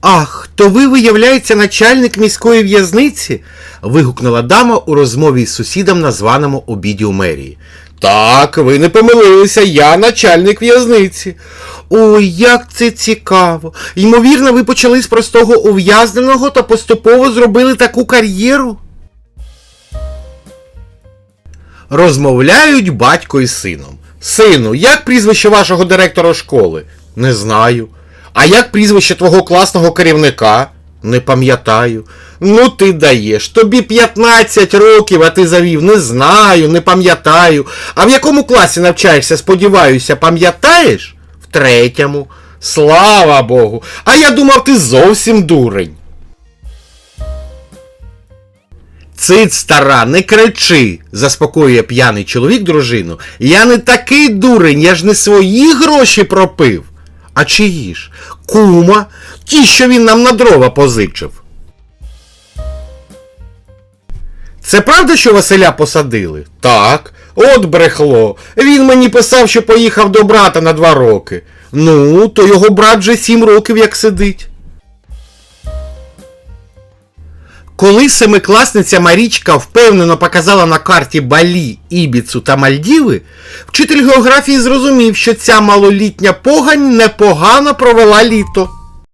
Ах, то ви, виявляється, начальник міської в'язниці? вигукнула дама у розмові з сусідом на званому обіді у мерії. Так, ви не помилилися, я начальник в'язниці. Ой, як це цікаво. Ймовірно, ви почали з простого ув'язненого та поступово зробили таку кар'єру. Розмовляють батько із сином. Сину, як прізвище вашого директора школи? Не знаю. А як прізвище твого класного керівника? Не пам'ятаю. Ну ти даєш. Тобі 15 років, а ти завів. Не знаю, не пам'ятаю. А в якому класі навчаєшся, сподіваюся, пам'ятаєш? В третьому. Слава Богу. А я думав, ти зовсім дурень. Цит, стара, не кричи, заспокоює п'яний чоловік дружину. Я не такий дурень, я ж не свої гроші пропив. А чиї ж? Кума, ті, що він нам на дрова позичив. Це правда, що Василя посадили? Так. От брехло. Він мені писав, що поїхав до брата на два роки. Ну, то його брат вже сім років як сидить. Коли семикласниця Марічка впевнено показала на карті Балі, Ібіцу та Мальдіви, вчитель географії зрозумів, що ця малолітня погань непогано провела літо.